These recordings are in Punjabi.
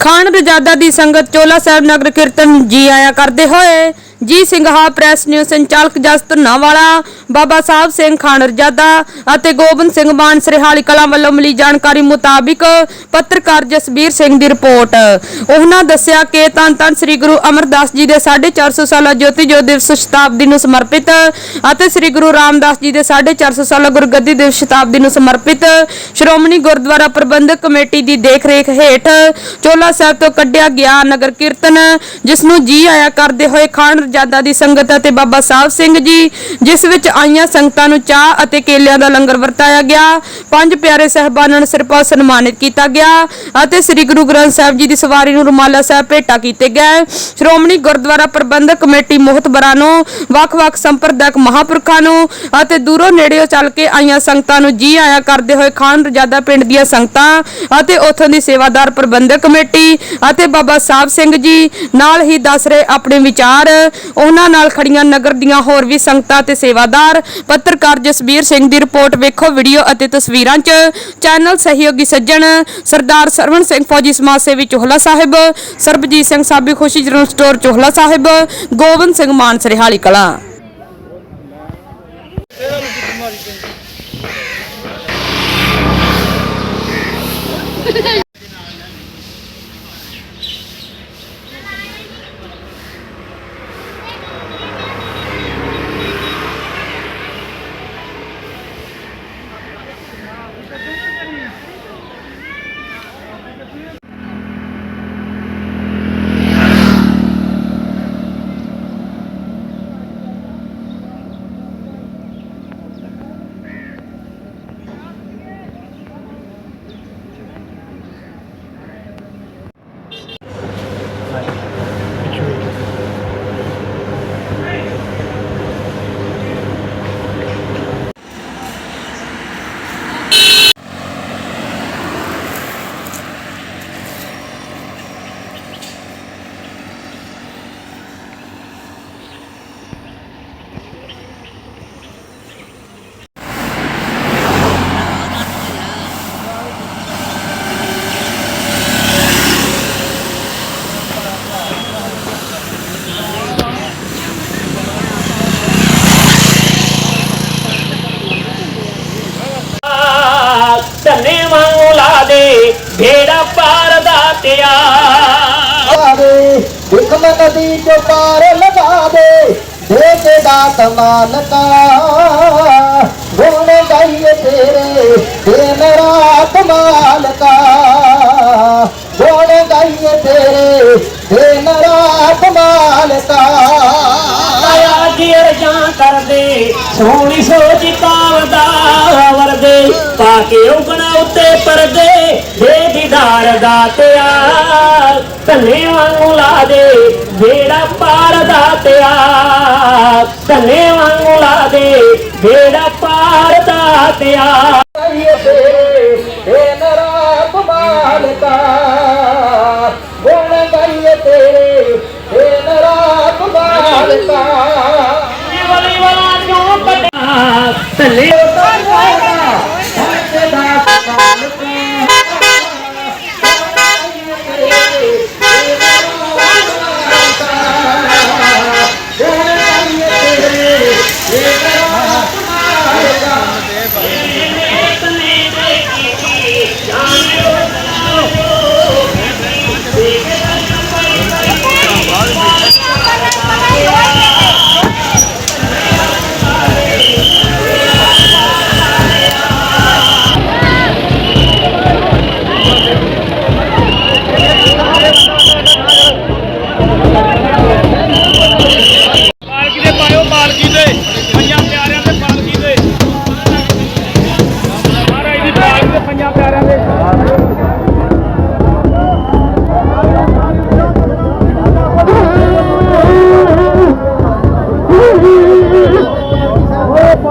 ਖਾਨ ਰਜਾਦਾ ਦੀ ਸੰਗਤ ਚੋਲਾ ਸਾਹਿਬ ਨਗਰ ਕੀਰਤਨ ਜੀ ਆਇਆ ਕਰਦੇ ਹੋਏ ਜੀ ਸਿੰਘਾ ਪ੍ਰੈਸ ਨਿਊਜ਼ ਸੰਚਾਲਕ ਜਸ ਧੁੰਨਾਵਾਲਾ ਬਾਬਾ ਸਾਹਿਬ ਸਿੰਘ ਖਾਨ ਅਤੇ ਗੋਬਿੰਦ ਸਿੰਘ ਮਾਨ ਸਰਹਾਲੀ ਕਲਾਂ ਵੱਲੋਂ ਮਿਲੀ ਜਾਣਕਾਰੀ ਮੁਤਾਬਿਕ ਪੱਤਰਕਾਰ ਜਸਬੀਰ ਸਿੰਘ ਦੀ ਰਿਪੋਰਟ। ਉਹਨਾਂ ਦੱਸਿਆ ਕਿ ਧੰਨ ਧੰਨ ਸ੍ਰੀ ਗੁਰੂ ਅਮਰਦਾਸ ਜੀ ਦੇ 450 ਸਾਲਾ ਜੋਤੀ ਜੋਤ ਦਿਵਸ ਸ਼ਤਾਬਦੀ ਨੂੰ ਸਮਰਪਿਤ ਅਤੇ ਸ੍ਰੀ ਗੁਰੂ ਰਾਮਦਾਸ ਜੀ ਦੇ 450 ਸਾਲਾ ਗੁਰਗੱਦੀ ਦਿਵਸ ਸ਼ਤਾਬਦੀ ਨੂੰ ਸਮਰਪਿਤ ਸ਼੍ਰੋਮਣੀ ਗੁਰਦੁਆਰਾ ਪ੍ਰਬੰਧਕ ਕਮੇਟੀ ਦੀ ਦੇਖਰੇਖ ਹੇਠ ਚੋਲਾ ਸਾਹਿਬ ਤੋਂ ਕੱਢਿਆ ਗਿਆ ਨਗਰ ਕੀਰਤਨ, ਜਿਸ ਨੂੰ ਜੀ ਆਇਆ ਕਰਦੇ ਹੋਏ ਖਾਨ ਰਜਾਦਾ ਦੀ ਸੰਗਤ ਅਤੇ ਬਾਬਾ ਸਾਹਿਬ ਸਿੰਘ ਜੀ, ਜਿਸ ਵਿੱਚ ਆਈਆਂ ਸੰਗਤਾਂ ਨੂੰ ਚਾਹ ਅਤੇ ਕੇਲਿਆਂ ਦਾ ਲੰਗਰ ਵਰਤਾਇਆ ਗਿਆ। ਪੰਜ ਪਿਆਰੇ ਸਹਿਬਾਨਾਂ ਨੂੰ ਸਿਰਪਾ ਸਨਮਾਨਿਤ ਕੀਤਾ ਗਿਆ ਅਤੇ ਸ੍ਰੀ ਗੁਰੂ ਗ੍ਰੰਥ ਸਾਹਿਬ ਜੀ ਦੀ ਸਵਾਰੀ ਨੂੰ ਰੁਮਾਲਾ ਸਾਹਿਬ ਭੇਟਾ ਕੀਤੇ ਗਏ। ਸ਼੍ਰੋਮਣੀ ਗੁਰਦੁਆਰਾ ਪ੍ਰਬੰਧਕ ਕਮੇਟੀ ਮੋਹਤਬਰਾਂ ਨੂੰ ਵੱਖ-ਵੱਖ ਸੰਪਰਦਾਇਕ ਮਹਾਂਪੁਰਖਾਂ ਨੂੰ ਅਤੇ ਦੂਰੋਂ ਨੇੜਿਓਂ ਚੱਲ ਕੇ ਆਈਆਂ ਸੰਗਤਾਂ ਨੂੰ ਜੀ ਆਇਆ ਕਰਦੇ ਹੋਏ ਖਾਨ ਰਜਾਦਾ ਪਿੰਡ ਦੀਆਂ ਸੰਗਤਾਂ ਅਤੇ ਉਥੋਂ ਦੀ ਸੇਵਾਦਾਰ ਪ੍ਰਬੰਧਕ ਕਮੇਟੀ ਅਤੇ ਬਾਬਾ ਸਾਹਿਬ ਸਿੰਘ ਜੀ। ਨਾਲ ਹੀ ਦੱਸ ਰਹੇ ਆਪਣੇ ਵਿਚਾਰ ਉਹਨਾਂ ਨਾਲ ਖੜੀਆਂ ਨਗਰ ਦੀਆਂ ਹੋਰ ਵੀ ਸੰਗਤਾਂ ਤੇ ਸੇਵਾਦਾਰ ਪੱਤਰਕਾਰ ਜਸਬੀਰ ਸਿੰਘ ਦੀ ਰਿਪੋਰਟ ਵੇਖੋ, ਵੀਡੀਓ ਅਤੇ ਤਸਵੀਰਾਂ 'ਚ ਚੈਨਲ ਸਹਿਯੋਗੀ ਸੱਜਣ ਸਰਦਾਰ ਸਰਵਣ ਸਿੰਘ ਫੌਜੀ ਸਮਾਜ ਸੇਵੀ ਚੋਹਲਾ ਸਾਹਿਬ, ਸਰਬਜੀਤ ਸਿੰਘ ਸਾਬੀ ਖੁਸ਼ੀ ਜਨਰਲ ਸਟੋਰ ਚੋਹਲਾ ਸਾਹਿਬ, ਗੋਬਿੰਦ ਸਿੰਘ ਮਾਨ ਸਰਹਾਲੀ ਕਲਾ ਧੰਨੇ ਵਾਂਗੂ ਲਾ ਦੇ ਭੇੜਾ ਪਾਰ ਦਾ ਤਿਆ ਆਵੇ ਹੁਕਮ ਨਦੀ ਚੋਂ ਪਾਰ ਲਗਾ ਦੇ ਦੇ ਕੇ ਦਾਤ ਮਾਲਕਾ ਗੁਣ ਗਾਈਏ ਤੇਰੇ ਦਿਨ ਰਾਤ ਮਾਲਕਾ ਗੁਣ ਗਾਈਏ ਤੇਰੇ ਦਿਨ ਰਾਤ ਮਾਲਕਾ ਆਇਆ ਜੀ ਅਰਜਾਂ ਕਰਦੇ ਸੋਹਣੀ ਸੋਚ ਕਾਵਦਾ ਵਰਦੇ ਪਾ ਕੇ ਉਗਣਾ ਉੱਤੇ ਪਰਦੇ ਦੇ ਦੀਦਾਰ ਦਾ ਤਿਆ ਧੰਨੇ ਵਾਂਗੂ ਲਾ ਦੇ ਭੇੜਾ ਪਾਰ ਦਾ ਤਿਆ ਧੰਨੇ ਵਾਂਗੂ ਲਾ ਦੇ ਭੇੜਾ ਪਾਰ ਦਾ ਤਿਆ ਗਾਈਏ ਤੇਰੇ ਦਿਨ ਰਾਤ ਮਾਲਕਾ ਗੁਣ ਗਾਈਏ ਤੇਰੇ ਦਿਨ ਰਾਤ ਮਾਲਕਾ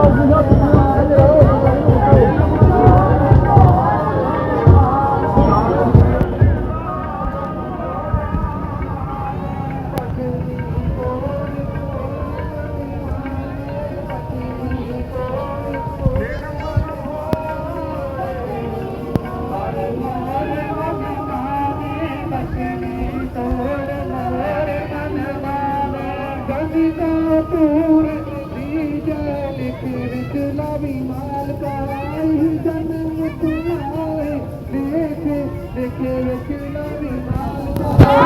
Oh, no.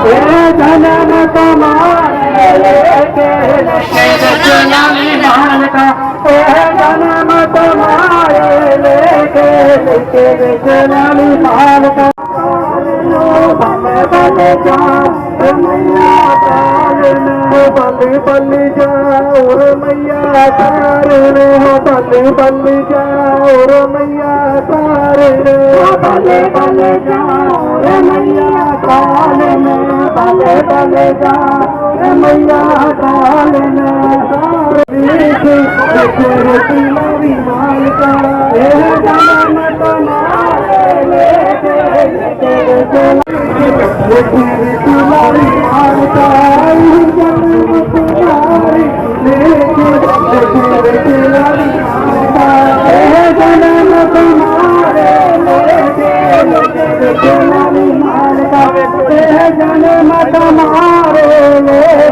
ਇਹ ਜਨਮ ਤੁਮਾਰੇ ਲੇਕੇ ਲੇਕੇ ਮਾਲਕਾ ਇਹ ਜਨਮ ਤੁਮਾਰੇ ਲੇਕੇ ਲੇਕੇ ਵੇਖ ਲਾਵੀ ਮਾਲਕਾ ਬੱਲੇ ਬੱਲੇ ਜਾ ਰਮਈਆ ਕਾਰਨ ਬੱਲੇ ਬੱਲੇ ਜਾ ਰਮਈਆ ਕਾਰਨ ਬੱਲੇ ਬੱਲੇ ਜਾ ਰਮਈਆ ਕਾਰਨ ਬੱਲੇ ਬੱਲੇ ਜਾ ਰਮਈਆ ਕਾਰਨ ਬੱਲੇ ਬੱਲੇ ਜਾ ਰਮਈਆ ਕਾਰਨ ਵੇਖ ਵੇਖ ਰਤੀ ਮਾਲਕਾ ਇਹ ਜਨਮ ਤੁਮਾਰੇ ਲੈ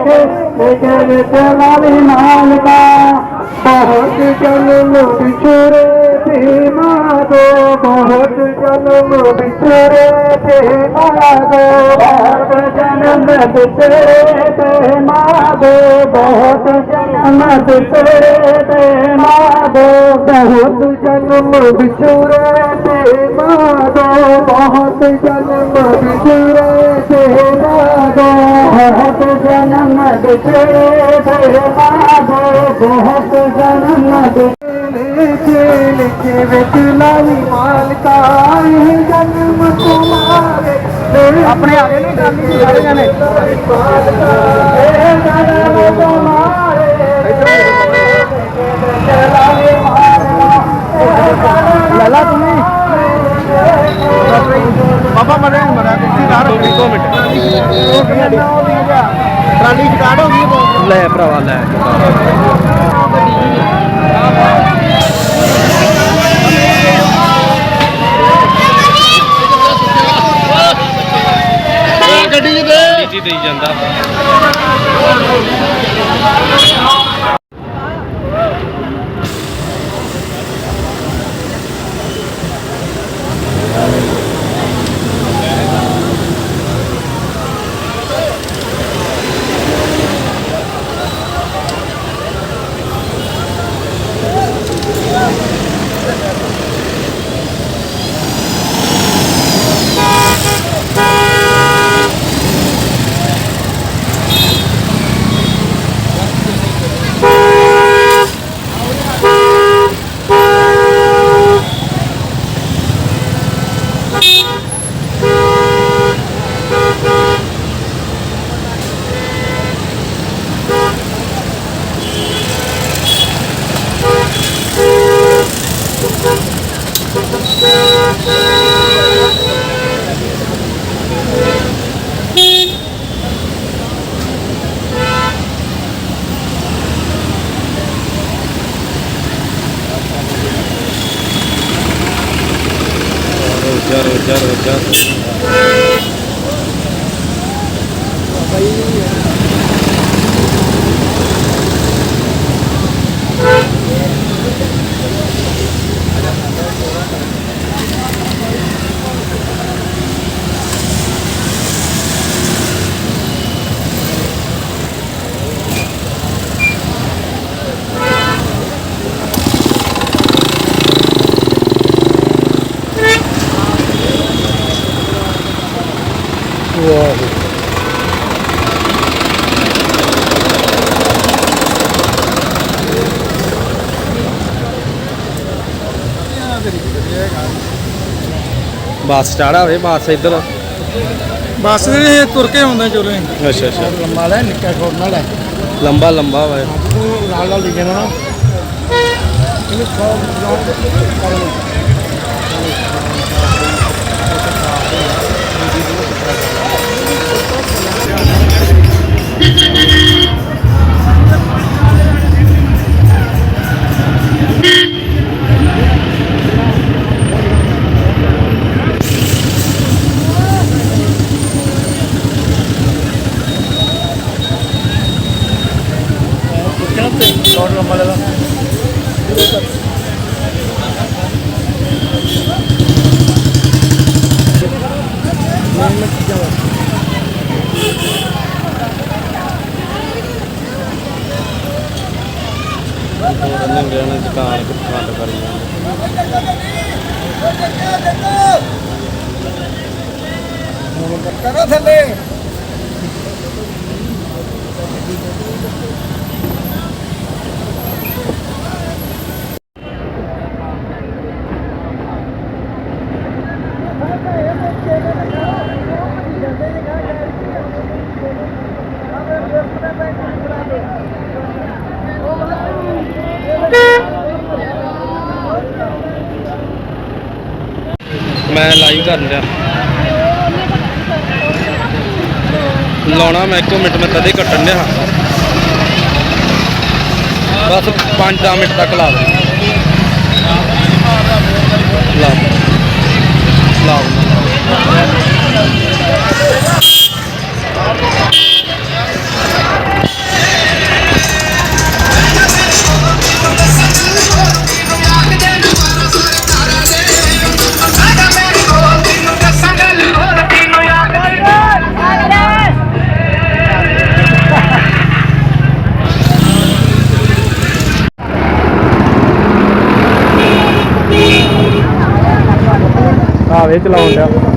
ਬਹੁਤ ਜਨਮ ਵਿਛੜੇ ਤੇ ਮਾਦੋ ਬਹੁਤ ਜਨਮ ਵਿਛੜੇ ਤੇ ਮਾਦੋ ਬਹੁਤ ਜਨਮ ਵਿਛੜੇ ਤੇ ਮਾਦੋ ਬਹੁਤ ਜਨਮ ਵਿਛੜੇ ਤੇ ਮਾਦੋ ਬਹੁਤ ਜਨਮ ਵਿਛੜੇ ਤੇ ਮਾਦੋ ਬਹੁਤ ਜਨਮ ਵਿਛੜੇ ਤੇ ਮਾਦੋ ਬਹੁਤ ਜਨਮ ਵਿਛੜੇ ਤੇ ਬਹੁਤ ਜਨਮ ਵਿਛੜੇ ਲਿਖੇ ਵਿੱਚ ਲਾਈ ਮਾਲਕਾ ਇਹ ਜਨਮ ਤੁਮਾਰੇ ਆਪਣੇ ਆ ਗਏ ਨੇ ਗਾਲੀ ਸਾਰੇ ਜਾਣੇ। ਮਾਲਕਾ ਇਹ ਜਨਮ ਤੁਮਾਰੇ ਲਾਲਾ ਤੁਸੀਂ ਬਾਬਾ ਮਰੇ ਮਰਾ ਕਿੱਥੇ ਦਾ ਰੱਖੀ 2 ਮਿੰਟ। ਟਰਾਲੀ ਸਟਾਰਟ ਹੋ ਗਈ ਲੈ ਭਰਾਵਾ ਲੈ। ਜੀ ਦੇਈ ਜਾਂਦਾ। jaro jaro jaro jaro jaro ਰੋਜਾ ਬੱਸ ਚੜਾ ਹੋਵੇ ਬੱਸ ਇੱਧਰ। ਬੱਸ ਦੇ ਤੁਰ ਕੇ ਆਉਂਦੇ ਚੋਲੇ ਅੱਛਾ ਅੱਛਾ। ਲੰਮਾ ਲੈ ਨਿੱਕਾ ਛੋੜ ਨਾਲ ਲੰਬਾ ਲੰਬਾ ਵਾ। ਤੂੰ ਨਾਲ ਨਾਲ ਨਾ ਇਹਨੂੰ ਸੌ ਵਾਲੇ ਕਰੋ ਥੱਲੇ। ਮੈਂ ਲਾਈਵ ਕਰਨ ਡਿਆ। ਲਾਉਣਾ ਮੈਂ ਇੱਕੋ ਮਿੰਟ, ਮੈਂ ਤਦੇ ਕੱਟਣ ਡਿਆ। ਬਸ 5-10 ਮਿੰਟ ਤੱਕ ਲਾ ਦੇ ਲਾ ਲਾ ਆਵੇ ਚਲਾਉਣ ਡਿਆ।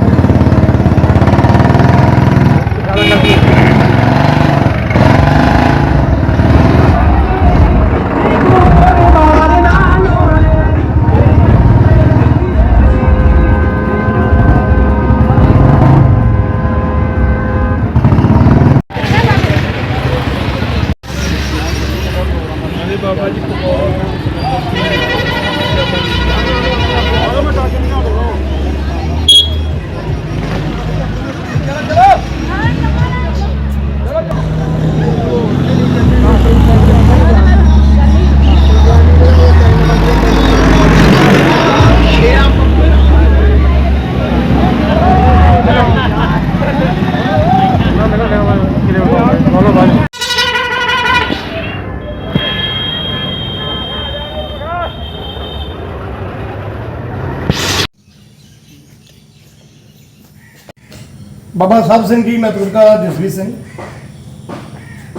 ਬਾਬਾ ਸਾਹਿਬ ਸਿੰਘ ਜੀ, ਮੈਂ ਤੁਰਕਾ ਜਸਵੀਰ ਸਿੰਘ।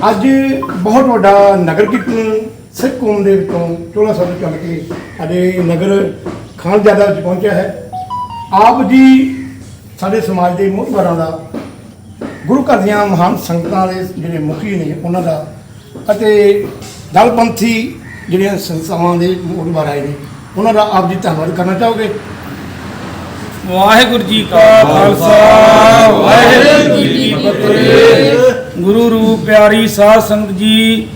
ਅੱਜ ਬਹੁਤ ਵੱਡਾ ਨਗਰ ਕੀਰਤਨ ਸਿੱਖ ਕੌਮ ਦੇ ਵਿੱਚੋਂ ਚੋਲਾ ਸਾਹਿਬ ਚੱਲ ਕੇ ਸਾਡੇ ਨਗਰ ਖਾਨ ਜ਼ਿਆਦਾ ਵਿੱਚ ਪਹੁੰਚਿਆ ਹੈ। ਆਪ ਜੀ ਸਾਡੇ ਸਮਾਜ ਦੇ ਮੁਖਬਰਾਂ ਦਾ, ਗੁਰੂ ਘਰ ਦੀਆਂ ਮਹਾਨ ਸੰਗਤਾਂ ਦੇ ਜਿਹੜੇ ਮੁਖੀ ਨੇ ਉਹਨਾਂ ਦਾ, ਅਤੇ ਦਲਪੰਥੀ ਜਿਹੜੀਆਂ ਸੰਸਥਾਵਾਂ ਦੇ ਮੁਖਬਰ ਆਏ ਨੇ, ਉਹਨਾਂ ਦਾ ਆਪ ਜੀ ਧੰਨਵਾਦ ਕਰਨਾ ਚਾਹੋਗੇ? ਵਾਹਿਗੁਰੂ ਜੀ ਕਾ ਖਾਲਸਾ, ਵਾਹਿਗੁਰੂ ਜੀ ਕੀ ਫਤਿਹ। ਗੁਰੂ ਰੂਪ ਪਿਆਰੀ ਸਾਧ ਸੰਗਤ ਜੀ,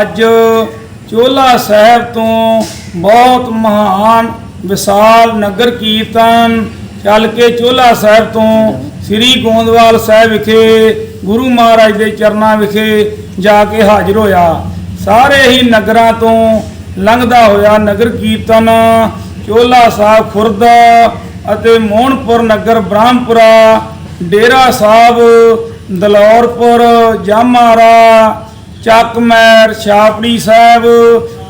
ਅੱਜ ਚੋਲਾ ਸਾਹਿਬ ਤੋਂ ਬਹੁਤ ਮਹਾਨ ਵਿਸ਼ਾਲ ਨਗਰ ਕੀਰਤਨ ਚੱਲ ਕੇ ਚੋਲਾ ਸਾਹਿਬ ਤੋਂ ਸ੍ਰੀ ਗੋਂਦਵਾਲ ਸਾਹਿਬ ਵਿਖੇ, ਗੁਰੂ ਮਹਾਰਾਜ ਦੇ ਚਰਨਾਂ ਵਿਖੇ ਜਾ ਕੇ ਹਾਜ਼ਰ ਹੋਇਆ। ਸਾਰੇ ਹੀ ਨਗਰਾਂ ਤੋਂ ਲੰਘਦਾ ਹੋਇਆ ਨਗਰ ਕੀਰਤਨ, ਚੋਲਾ ਸਾਹਿਬ ਖੁਰਦ ਅਤੇ ਮੋਹਨਪੁਰ ਨਗਰ, ਬ੍ਰਹਮਪੁਰਾ, ਡੇਰਾ ਸਾਹਿਬ, ਦਲੌਰਪੁਰ, ਜਾਮਾਰਾ ਚੱਕਮੈਰ ਛਾਪੜੀ ਸਾਹਿਬ,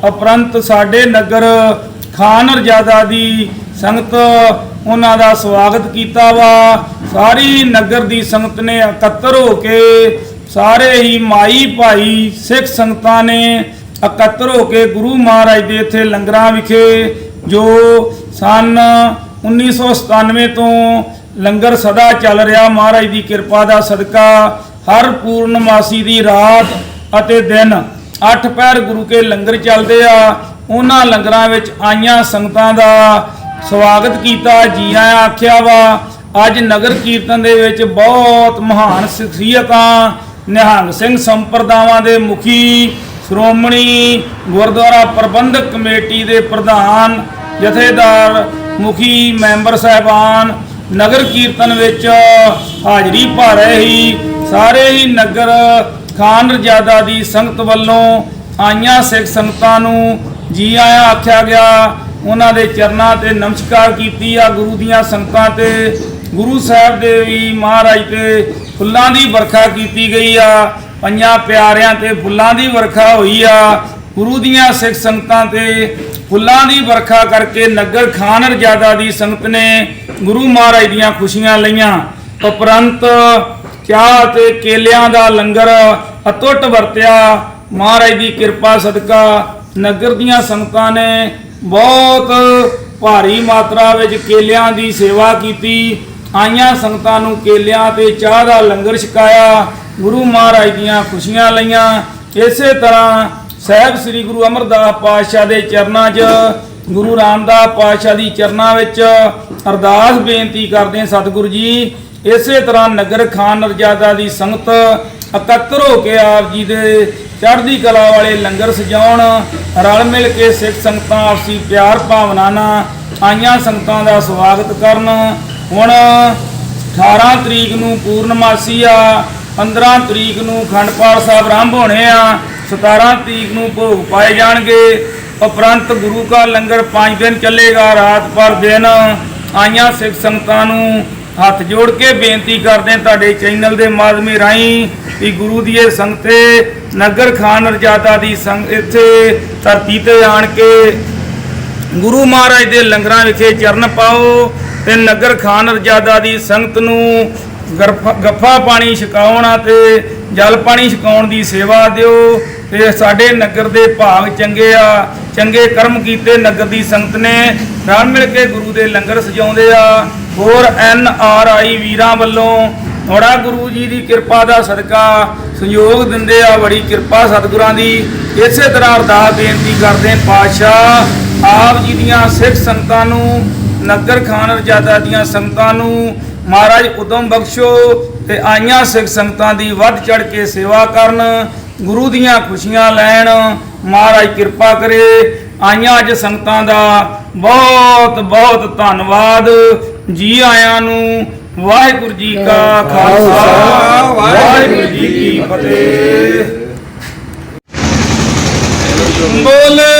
ਉਪਰੰਤ ਸਾਡੇ ਨਗਰ ਖਾਨ ਰਜਾਦਾ ਦੀ ਸੰਗਤ ਉਹਨਾਂ ਦਾ ਸਵਾਗਤ ਕੀਤਾ ਵਾ। ਸਾਰੀ ਨਗਰ ਦੀ ਸੰਗਤ ਨੇ ਇਕੱਤਰ ਹੋ ਕੇ ਸਾਰੇ ਹੀ ਮਾਈ ਭਾਈ ਸਿੱਖ ਸੰਗਤਾਂ ਨੇ ਇਕੱਤਰ ਹੋ ਕੇ ਗੁਰੂ ਮਹਾਰਾਜ ਦੇ ਇੱਥੇ ਲੰਗਰਾਂ ਵਿਖੇ ਜੋ ਸਨ 1997 ਤੋਂ ਲੰਗਰ ਸਦਾ ਚੱਲ ਰਿਹਾ। ਮਹਾਰਾਜ ਦੀ ਕਿਰਪਾ ਦਾ ਸਦਕਾ ਹਰ ਪੂਰਨਮਾਸੀ ਦੀ ਰਾਤ ਅਤੇ ਦਿਨ। ਅੱਠ ਪੈਰ ਗੁਰੂ ਕੇ ਲੰਗਰ ਚੱਲਦੇ ਆ। ਉਹਨਾਂ ਲੰਗਰਾਂ ਵਿੱਚ ਆਈਆਂ ਸੰਗਤਾਂ ਦਾ ਸਵਾਗਤ ਕੀਤਾ। ਜੀ ਆਇਆਂ ਆਖਿਆ ਵਾ, ਅੱਜ ਨਗਰ ਕੀਰਤਨ ਦੇ ਵਿੱਚ ਬਹੁਤ ਮਹਾਨ ਸ਼ਖਸੀਅਤਾਂ, ਨਿਹੰਗ ਸਿੰਘ ਸੰਪਰਦਾਵਾਂ ਦੇ ਮੁਖੀ, ਸ਼੍ਰੋਮਣੀ ਗੁਰਦੁਆਰਾ ਪ੍ਰਬੰਧਕ ਕਮੇਟੀ ਦੇ ਪ੍ਰਧਾਨ, ਜਥੇਦਾਰ ਮੁਖੀ ਮੈਂਬਰ ਸਾਹਿਬਾਨ ਨਗਰ ਕੀਰਤਨ ਵਿੱਚ ਹਾਜ਼ਰੀ ਭਰ ਰਹੇ ਹੀ ਸਾਰੇ ਹੀ ਨਗਰ ਖਾਨ ਰਜਾਦਾ ਦੀ ਸੰਗਤ ਵੱਲੋਂ ਆਈਆਂ ਸਿੱਖ ਸੰਗਤਾਂ ਨੂੰ ਜੀ ਆਇਆਂ ਆਖਿਆ ਗਿਆ। ਉਹਨਾਂ ਦੇ ਚਰਨਾਂ ਤੇ ਨਮਸਕਾਰ ਕੀਤੀ ਆ ਗੁਰੂ ਦੀਆਂ ਸੰਗਤਾਂ ਤੇ। ਗੁਰੂ ਸਾਹਿਬ ਦੇ ਵੀ ਮਹਾਰਾਜ ਤੇ ਫੁੱਲਾਂ ਦੀ ਵਰਖਾ ਕੀਤੀ ਗਈ ਆ। ਪੰਜਾਂ ਪਿਆਰਿਆਂ ਤੇ ਫੁੱਲਾਂ ਦੀ ਵਰਖਾ ਹੋਈ ਆ। ਗੁਰੂ ਦੀਆਂ ਸਿੱਖ ਸੰਗਤਾਂ ਤੇ ਫੁੱਲਾਂ ਦੀ ਵਰਖਾ ਕਰਕੇ ਨਗਰ ਖਾਨ ਰਜਾਦਾ ਦੀ ਸੰਗਤ ਨੇ ਗੁਰੂ ਮਹਾਰਾਜ ਦੀਆਂ ਖੁਸ਼ੀਆਂ ਲਈਆਂ। ਉਪਰੰਤ ਚਾਹ ਤੇ ਕੇਲਿਆਂ ਦਾ ਲੰਗਰ ਅਤੁੱਟ ਵਰਤਿਆ। ਮਹਾਰਾਜ ਦੀ ਕਿਰਪਾ ਸਦਕਾ ਨਗਰ ਦੀਆਂ ਸੰਗਤਾਂ ਨੇ ਬਹੁਤ ਭਾਰੀ ਮਾਤਰਾ ਵਿੱਚ ਕੇਲਿਆਂ ਦੀ ਸੇਵਾ ਕੀਤੀ। ਆਈਆਂ ਸੰਗਤਾਂ ਨੂੰ ਕੇਲਿਆਂ ਤੇ ਚਾਹ ਦਾ ਲੰਗਰ ਛਕਾਇਆ। ਗੁਰੂ ਮਹਾਰਾਜ ਦੀਆਂ ਖੁਸ਼ੀਆਂ ਲਈਆਂ। ਇਸੇ ਤਰ੍ਹਾਂ ਸਹਿਬ ਸ੍ਰੀ ਗੁਰੂ ਅਮਰਦਾਸ ਪਾਤਸ਼ਾਹ ਦੇ ਚਰਨਾਂ 'ਚ, ਗੁਰੂ ਰਾਮਦਾਸ ਪਾਤਸ਼ਾਹ ਦੀ ਚਰਨਾਂ ਵਿੱਚ ਅਰਦਾਸ ਬੇਨਤੀ ਕਰਦੇ ਹਾਂ ਸਤਿਗੁਰੂ ਜੀ। ਇਸੇ ਤਰ੍ਹਾਂ ਨਗਰ ਖਾਨ ਰਜਾਦਾ ਦੀ ਸੰਗਤ ਇਕੱਤਰ ਹੋ ਕੇ ਆਪ ਜੀ ਦੇ ਚੜ੍ਹਦੀ ਕਲਾ ਵਾਲੇ ਲੰਗਰ ਸਜਾਉਣ, ਰਲ ਮਿਲ ਕੇ ਸਿੱਖ ਸੰਗਤਾਂ ਆਪਸੀ ਪਿਆਰ ਭਾਵਨਾ ਨਾਲ ਆਈਆਂ ਸੰਗਤਾਂ ਦਾ ਸਵਾਗਤ ਕਰਨ। ਹੁਣ 18 ਤਰੀਕ ਨੂੰ ਪੂਰਨਮਾਸੀ ਆ 15 ਤਰੀਕ ਨੂੰ ਖੰਡ ਸਾਹਿਬ ਆਰੰਭ ਹੋਣੇ ਆ। 17 ਤਰੀਕ ਨੂੰ ਭੋਗ ਪਾਏ ਜਾਣਗੇ। ਉਪਰੰਤ ਗੁਰੂ ਕਾ ਲੰਗਰ 5 ਦਿਨ ਚੱਲੇਗਾ, ਰਾਤ ਪਰ ਦਿਨ ਆਈਆਂ ਸਿੱਖ ਸੰਗਤਾਂ ਨੂੰ ਹੱਥ ਜੋੜ ਕੇ ਬੇਨਤੀ ਕਰਦੇ ਤੁਹਾਡੇ ਚੈਨਲ ਦੇ ਮਾਧਿਅਮ ਰਾਹੀਂ ਵੀ ਗੁਰੂ ਦੀ ਇਹ ਸੰਗਤੇ ਨਗਰ ਖਾਨ ਰਜਾਦਾ ਦੀ ਸੰਗ ਇੱਥੇ ਧਰਤੀ ਤੇ ਆਣ ਕੇ ਗੁਰੂ ਮਹਾਰਾਜ ਦੇ ਲੰਗਰਾਂ ਵਿਖੇ ਚਰਨ ਪਾਓ ਤੇ ਨਗਰ ਖਾਨ ਰਜਾਦਾ ਦੀ ਸੰਗਤ ਨੂੰ ਗਰਫ- ਗੱਫਾ ਪਾਣੀ ਛਕਾਉਣਾ ਤੇ ਜਲ ਪਾਣੀ ਛਕਾਉਣ ਦੀ ਸੇਵਾ ਦਿਓ। ਤੇ ਸਾਡੇ ਨਗਰ ਦੇ ਭਾਗ ਚੰਗੇ ਆ, ਚੰਗੇ ਕਰਮ ਕੀਤੇ ਨਗਰ ਦੀ ਸੰਗਤ ਨੇ ਰਲ ਮਿਲ ਕੇ ਗੁਰੂ ਦੇ ਲੰਗਰ ਸਜਾਉਂਦੇ ਆ। ਹੋਰ ਐਨ ਆਰ ਆਈ ਵੀਰਾਂ ਵੱਲੋਂ ਥੋੜਾ ਗੁਰੂ ਜੀ ਦੀ ਕਿਰਪਾ ਦਾ ਸਦਕਾ ਸੰਯੋਗ ਦਿੰਦੇ ਆ ਬੜੀ ਕਿਰਪਾ ਸਤਿਗੁਰਾਂ ਦੀ। ਇਸੇ ਤਰ੍ਹਾਂ ਅਰਦਾਸ ਬੇਨਤੀ ਕਰਦੇ ਪਾਤਸ਼ਾਹ ਆਪ ਜੀ ਦੀਆਂ ਸਿੱਖ ਸੰਗਤਾਂ ਨੂੰ, ਨਗਰ ਖਾਨ ਰਜਾਦਾ ਦੀਆਂ ਸੰਗਤਾਂ ਨੂੰ ਮਹਾਰਾਜ ਉਦਮ ਬਖਸ਼ੋ ਤੇ ਆਈਆਂ ਸਿੱਖ ਸੰਗਤਾਂ ਦੀ ਵੱਧ ਚੜ ਕੇ ਸੇਵਾ ਕਰਨ। ਗੁਰੂ ਦੀਆਂ ਖੁਸ਼ੀਆਂ ਲੈਣ। ਮਹਾਰਾਜ ਕਿਰਪਾ ਕਰੇ। ਆਈਆਂ ਅੱਜ ਸੰਗਤਾਂ ਦਾ ਬਹੁਤ ਬਹੁਤ ਧੰਨਵਾਦ। ਜੀ ਆਇਆਂ ਨੂੰ ਵਾਹਿਗੁਰੂ ਜੀ ਕਾ ਖਾਲਸਾ। ਵਾਹਿਗੁਰੂ ਜੀ ਕੀ ਫਤਿਹ। ਬੋਲੇ।